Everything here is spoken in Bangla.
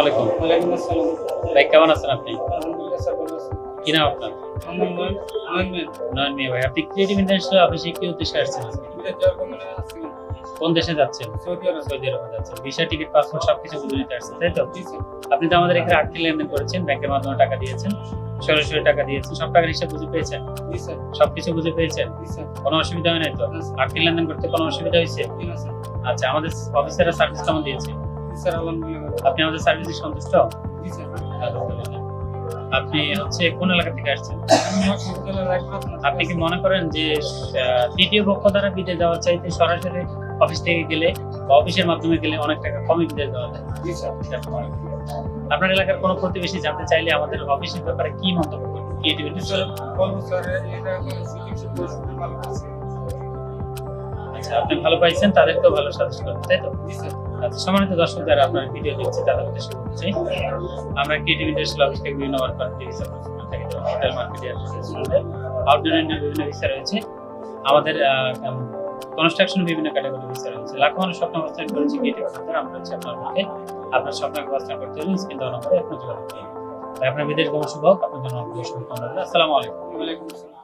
আলাইকুম। ভাই, কেমন আছেন আপনি? কি নাম আপনার? ভাই, আপনি ক্রিয়েটিভ ইন্টারন্যাশনাল অফিসে কি উদ্দেশ্যে আসছেন কোন দেশে যাচ্ছেন? সৌদি আরব সৌদি আরবে যাচ্ছেন। ভিসা টিকিট পাসপোর্ট সবকিছু বুঝে নিতে আসছেন, তাই তো? আপনি তো আমাদের এখানে আর্থিক লেনদেন করেছেন, ব্যাংকের মাধ্যমে টাকা দিয়েছেন, সরাসরি টাকা দিয়েছেন, সব টাকার হিসাব বুঝে পেয়েছেন? সবকিছু বুঝে পেয়েছেন? কোনো অসুবিধা হয় নাই তো? আর্থিক লেনদেন করতে কোনো অসুবিধা হয়েছে? আচ্ছা আমাদের অফিসাররা সার্ভিস কেমন দিয়েছে? স্যার আলহামদুলিল্লাহ। ভালো। আপনি আমাদের সার্ভিসে সন্তুষ্ট? জি স্যার। আপনি হচ্ছে কোন এলাকা থেকে আসছেন? আপনি কি মনে করেন যে তৃতীয় পক্ষ দ্বারা চাইতে সরাসরি অফিস থেকে গেলে বা অফিসের মাধ্যমে গেলে অনেক টাকা কমে বিদেশ যাওয়া যায়? আপনার এলাকার কোনো প্রতিবেশী জানতে চাইলে আমাদের অফিসের ব্যাপারে কি মন্তব্য করবেন? এটা আচ্ছা আপনি ভালো পাইছেন তাদেরকেও ভালো সাজেস্ট করবেন তাই তো? সম্মানিত দর্শক, যারা আপনার ভিডিও দেখছে, তাদের উদ্দেশ্যে বলতে চাই, আমরা ক্রিয়েটিভ ইন্ডাস্ট্রিয়াল অফিস থেকে বিভিন্ন ভিসা প্রসেসমেন্ট থেকে হোটেল মার্কেটিং আউটডোর বিভিন্ন ভিসা রয়েছে। আমাদের কনস্ট্রাকশন বিভিন্ন ক্যাটাগরি ভিসা রয়েছে। লাখো মানুষ স্বপ্ন অবস্থান করেছে ক্রিয়েটিভ আমরা হচ্ছে আপনার মধ্যে আপনার স্বপ্নকে করতে হলে স্ক্রিন নম্বরে আপনার যোগাযোগ আপনার বিদেশ গমন শুভ হোক, আপনার জন্য শুভকামনা আসসালামু আলাইকুম।